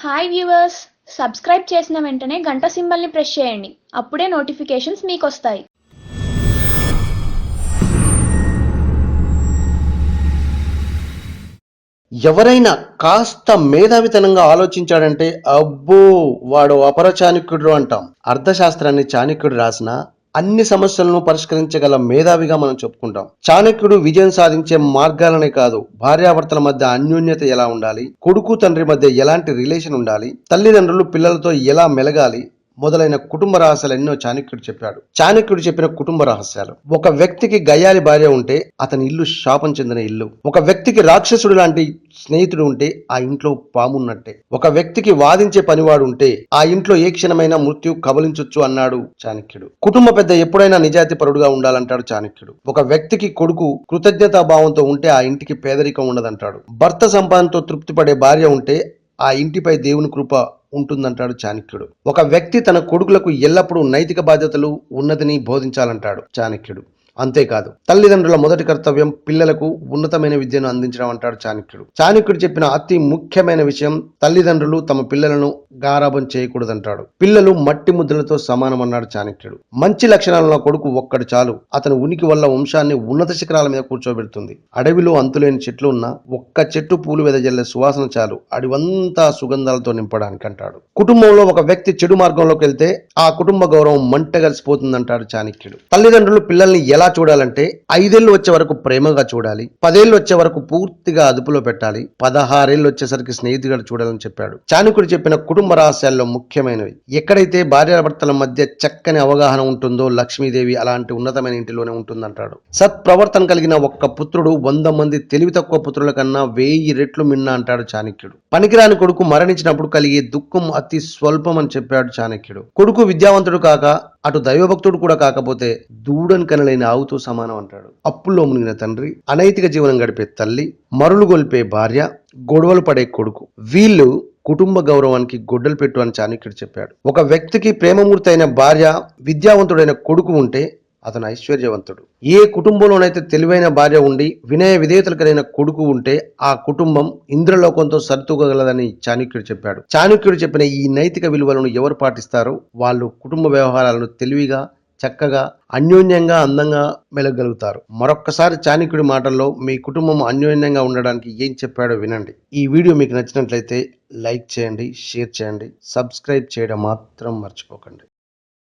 Hi viewers subscribe చేసిన వెంటనే గంట సింబల్ని ప్రెస్ చేయండి. అప్పుడే నోటిఫికేషన్స్ మీకు వస్తాయి ఎవరైనా కాస్త మేధావితనంగా ఆలోచించాడంటే అబ్బో వాడు అపర చాణక్యుడు అంటాం. అర్థశాస్త్రాన్ని చాణిక్యుడు రాసిన అన్ని సమస్యలను పరిష్కరించగల మేధావిగా మనం చెప్పుకుంటాం. చాణక్యుడు విజయం సాధించే మార్గాలనే కాదు భార్యాభర్తల మధ్య అన్యోన్యత ఎలా ఉండాలి? కొడుకు తండ్రి మధ్య ఎలాంటి రిలేషన్ ఉండాలి? తల్లిదండ్రులు పిల్లలతో ఎలా మెలగాలి? మొదలైన కుటుంబ రహస్యాలు ఎన్నో చాణక్యుడు చెప్పాడు. చాణక్యుడు చెప్పిన కుటుంబ రహస్యాలు. ఒక వ్యక్తికి గయ్యాలి భార్య ఉంటే అతని ఇల్లు శాపం చెందిన ఇల్లు. ఒక వ్యక్తికి రాక్షసుడు లాంటి స్నేహితుడు ఉంటే ఆ ఇంట్లో పామున్నట్టే. ఒక వ్యక్తికి వాదించే పనివాడు ఉంటే ఆ ఇంట్లో ఏ క్షణమైన మృత్యు కబలించొచ్చు అన్నాడు చాణక్యుడు. కుటుంబ పెద్ద ఎప్పుడైనా నిజాయితీపరుడుగా ఉండాలంటాడు చాణక్యుడు. ఒక వ్యక్తికి కొడుకు కృతజ్ఞతా భావంతో ఉంటే ఆ ఇంటికి పేదరికం ఉండదంటాడు. భర్త సంపాదనతో తృప్తిపడే భార్య ఉంటే ఆ ఇంటిపై దేవుని కృప ఉంటుందంటాడు చాణక్యుడు. ఒక వ్యక్తి తన కొడుకులకు ఎల్లప్పుడూ నైతిక బాధ్యతలు ఉన్నతిని బోధించాలంటాడు చాణక్యుడు. అంతేకాదు. తల్లిదండ్రుల మొదటి కర్తవ్యం పిల్లలకు ఉన్నతమైన విద్యను అందించడం అంటాడు చాణక్యుడు. చాణక్యుడు చెప్పిన అతి ముఖ్యమైన విషయం తల్లిదండ్రులు తమ పిల్లలను గారాభం చేయకూడదంటాడు. పిల్లలు మట్టి ముద్రలతో సమానం అన్నాడు చాణక్యుడు. మంచి లక్షణాలలో కొడుకు ఒక్కడు చాలు. అతని ఉనికి వల్ల వంశాన్ని ఉన్నత శిఖరాల మీద కూర్చోబెడుతుంది. అడవిలో అంతులేని చెట్లు ఉన్న ఒక్క చెట్టు పూలు వెదజల్లే సువాసన చాలు. అడివంతా సుగంధాలతో నింపడానికి అంటాడు. కుటుంబంలో ఒక వ్యక్తి చెడు మార్గంలోకి వెళ్తే ఆ కుటుంబ గౌరవం మంట కలిసిపోతుందంటాడు చాణక్యుడు. తల్లిదండ్రులు పిల్లల్ని ఎలా చూడాలంటే ఐదేళ్ళు వచ్చే వరకు ప్రేమగా చూడాలి. పదేళ్ళు వచ్చే వరకు పూర్తిగా అదుపులో పెట్టాలి. పదహారేళ్ళు వచ్చేసరికి స్నేహితుగా చూడాలని చెప్పాడు. చాణక్యుడు చెప్పిన కుటుంబ రహస్యాల్లో ముఖ్యమైనవి. ఎక్కడైతే భార్యాభర్తల మధ్య చక్కని అవగాహన ఉంటుందో లక్ష్మీదేవి అలాంటి ఉన్నతమైన ఇంటిలోనే ఉంటుందంటాడు. సత్ప్రవర్తన కలిగిన ఒక్క పుత్రుడు వంద మంది తెలివి తక్కువ పుత్రుల కన్నా వెయ్యి రెట్లు మిన్న అంటాడు చాణక్యుడు. పనికిరాని కొడుకు మరణించినప్పుడు కలిగే దుఃఖం అతి స్వల్పం అని చెప్పాడు చాణక్యుడు. కొడుకు విద్యావంతుడు కాక అటు దైవభక్తుడు కూడా కాకపోతే దూడని కనలేని ఆవుతో సమానం అంటాడు. అప్పుల్లో మునిగిన తండ్రి అనైతిక జీవనం గడిపే తల్లి మరులు గొల్పే భార్య గొడవలు పడే కొడుకు. వీళ్ళు కుటుంబ గౌరవానికి గొడ్డలు పెట్టు అని చాణక్యుడు చెప్పాడు. ఒక వ్యక్తికి ప్రేమమూర్తి అయిన భార్య విద్యావంతుడైన కొడుకు ఉంటే అతను ఐశ్వర్యవంతుడు. ఏ కుటుంబంలోనైతే తెలివైన భార్య ఉండి వినయ విధేయతలు కలిగిన కొడుకు ఉంటే ఆ కుటుంబం ఇంద్రలోకంతో సరితూగగలదని చాణుక్యుడు చెప్పాడు. చాణుక్యుడు చెప్పిన ఈ నైతిక విలువలను ఎవరు పాటిస్తారో వాళ్ళు కుటుంబ వ్యవహారాలను తెలివిగా చక్కగా అన్యోన్యంగా అందంగా మెలగలుగుతారు. మరొక్కసారి చాణక్యుడి మాటల్లో మీ కుటుంబం అన్యోన్యంగా ఉండడానికి ఏం చెప్పాడో వినండి. ఈ వీడియో మీకు నచ్చినట్లయితే లైక్ చేయండి షేర్ చేయండి సబ్స్క్రైబ్ చేయడం మాత్రం మర్చిపోకండి.